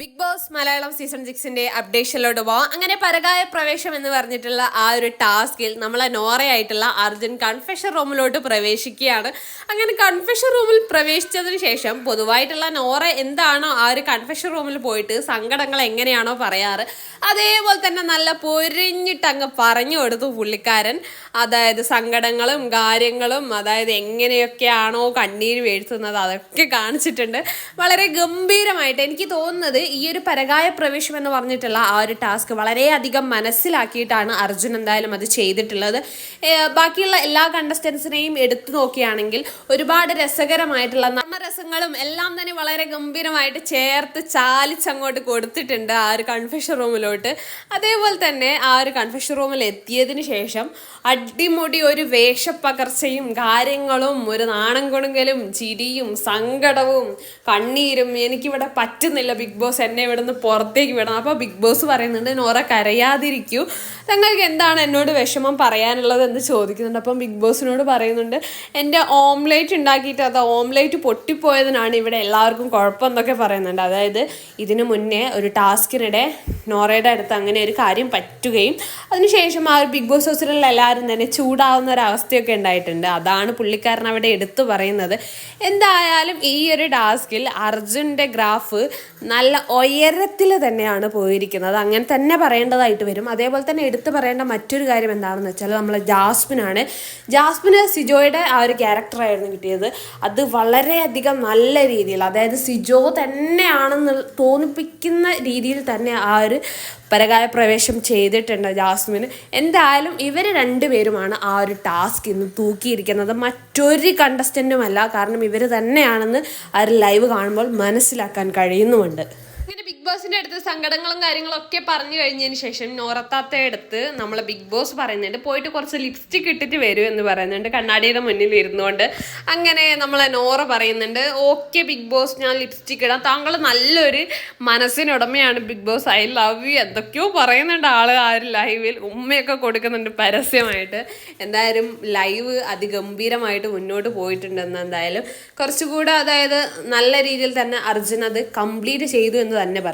Big Boss Malayalam season സിക്സിന്റെ അപ്ഡേഷനിലോട്ട് പോവാം. അങ്ങനെ പരകായ പ്രവേശം എന്ന് പറഞ്ഞിട്ടുള്ള ആ ഒരു ടാസ്കിൽ നമ്മളെ നോറയായിട്ടുള്ള അർജുൻ കൺഫെഷൻ റൂമിലോട്ട് പ്രവേശിക്കുകയാണ്. അങ്ങനെ കൺഫെഷൻ റൂമിൽ പ്രവേശിച്ചതിന് ശേഷം പൊതുവായിട്ടുള്ള നോറ എന്താണോ ആ ഒരു കൺഫെഷൻ റൂമിൽ പോയിട്ട് സങ്കടങ്ങൾ എങ്ങനെയാണോ പറയാറ് അതേപോലെ തന്നെ നല്ല പൊരിഞ്ഞിട്ട് അങ്ങ് പറഞ്ഞു കൊടുത്തു പുള്ളിക്കാരൻ. അതായത് സങ്കടങ്ങളും കാര്യങ്ങളും അതായത് എങ്ങനെയൊക്കെയാണോ കണ്ണീര് വീഴ്ത്തുന്നത് അതൊക്കെ കാണിച്ചിട്ടുണ്ട്. വളരെ ഗംഭീരമായിട്ട് എനിക്ക് തോന്നുന്നത് ഈ ഒരു പരകായ പ്രവേശം എന്ന് പറഞ്ഞിട്ടുള്ള ആ ഒരു ടാസ്ക് വളരെയധികം മനസ്സിലാക്കിയിട്ടാണ് അർജുൻ എന്തായാലും അത് ചെയ്തിട്ടുള്ളത്. ബാക്കിയുള്ള എല്ലാ കണ്ടസ്റ്റൻസിനെയും എടുത്തു നോക്കുകയാണെങ്കിൽ ഒരുപാട് രസകരമായിട്ടുള്ള നമ്മരസങ്ങളും എല്ലാം തന്നെ വളരെ ഗംഭീരമായിട്ട് ചേർത്ത് ചാലിച്ചങ്ങോട്ട് കൊടുത്തിട്ടുണ്ട് ആ ഒരു കൺഫെഷൻ റൂമിലോട്ട് അതേപോലെ തന്നെ ആ ഒരു കൺഫെഷൻ റൂമിൽ എത്തിയതിന് ശേഷം അടിമുടി ഒരു വേഷപ്പകർച്ചയും കാര്യങ്ങളും ഒരു നാണം കൊടുങ്കലും ചിരിയും സങ്കടവും കണ്ണീരും എനിക്കിവിടെ പറ്റുന്നില്ല ബിഗ് ബോസ് എന്നെ ഇവിടെ നിന്ന് പുറത്തേക്ക് വിടണം. അപ്പോൾ ബിഗ് ബോസ് പറയുന്നുണ്ട് നോറ കരയാതിരിക്കൂ. തങ്ങൾക്ക് എന്താണ് എന്നോട് വിഷമം പറയാനുള്ളത് എന്ന് ചോദിക്കുന്നുണ്ട്. അപ്പം ബിഗ് ബോസിനോട് പറയുന്നുണ്ട് എന്റെ ഓംലേറ്റ് ഉണ്ടാക്കിയിട്ട് അത് ഓംലേറ്റ് പൊട്ടിപ്പോയതിനാണ് ഇവിടെ എല്ലാവർക്കും കുഴപ്പമെന്നൊക്കെ പറയുന്നുണ്ട്. അതായത് ഇതിനു മുന്നേ ഒരു ടാസ്കിനിടെ നോറയുടെ അടുത്ത് അങ്ങനെ ഒരു കാര്യം പറ്റുകയും അതിനുശേഷം ആ ഒരു ബിഗ് ബോസ് ഹൗസിലുള്ള എല്ലാവരും തന്നെ ചൂടാവുന്ന ഒരു അവസ്ഥയൊക്കെ ഉണ്ടായിട്ടുണ്ട്. അതാണ് പുള്ളിക്കാരൻ അവിടെ എടുത്തു പറയുന്നത്. എന്തായാലും ഈ ഒരു ടാസ്കിൽ അർജുന്റെ ഗ്രാഫ് നല്ല ഉയരത്തിൽ തന്നെയാണ് പോയിരിക്കുന്നത്. അങ്ങനെ തന്നെ പറയേണ്ടതായിട്ട് വരും. അതേപോലെ തന്നെ എടുത്തു പറയേണ്ട മറ്റൊരു കാര്യം എന്താണെന്ന് വെച്ചാൽ നമ്മൾ ജാസ്മിനാണ്. ജാസ്മിന് സിജോയുടെ ആ ഒരു ക്യാരക്ടറായിരുന്നു കിട്ടിയത്. അത് വളരെയധികം നല്ല രീതിയിൽ അതായത് സിജോ തന്നെയാണെന്ന് തോന്നിപ്പിക്കുന്ന രീതിയിൽ തന്നെ ആ ഒരു പരകായ പ്രവേശം ചെയ്തിട്ടുണ്ട് ജാസ്മിന് എന്തായാലും ഇവർ രണ്ടുപേരുമാണ് ആ ഒരു ടാസ്ക് ഇന്ന് തൂക്കിയിരിക്കുന്നത്. മറ്റൊരു കണ്ടസ്റ്റന്റുമല്ല കാരണം ഇവർ തന്നെയാണെന്ന് ആ ഒരു ലൈവ് കാണുമ്പോൾ മനസ്സിലാക്കാൻ കഴിയുന്നുമുണ്ട്. ഇങ്ങനെ ബിഗ് ബോസിന്റെ അടുത്ത് സങ്കടങ്ങളും കാര്യങ്ങളും ഒക്കെ പറഞ്ഞു കഴിഞ്ഞതിന് ശേഷം നോറത്താത്ത അടുത്ത് നമ്മളെ ബിഗ് ബോസ് പറയുന്നുണ്ട് പോയിട്ട് കുറച്ച് ലിപ്സ്റ്റിക് ഇട്ടിട്ട് വരൂ എന്ന് പറയുന്നുണ്ട്. കണ്ണാടിയുടെ മുന്നിൽ ഇരുന്നുകൊണ്ട് അങ്ങനെ നമ്മളെ നോറ പറയുന്നുണ്ട് ഓക്കെ ബിഗ് ബോസ് ഞാൻ ലിപ്സ്റ്റിക് ഇടാം. താങ്കൾ നല്ലൊരു മനസ്സിനുടമയാണ് Bigg Boss. I love you എന്തൊക്കെയോ പറയുന്നുണ്ട് ആൾ ആ ഒരു ലൈവിൽ. ഉമ്മയൊക്കെ കൊടുക്കുന്നുണ്ട് പരസ്യമായിട്ട്. എന്തായാലും ലൈവ് അതിഗംഭീരമായിട്ട് മുന്നോട്ട് പോയിട്ടുണ്ടെന്ന് എന്തായാലും കുറച്ചുകൂടെ അതായത് നല്ല രീതിയിൽ തന്നെ അർജുൻ അത് കംപ്ലീറ്റ് ചെയ്തു എന്ന് തന്നെ പറയാം.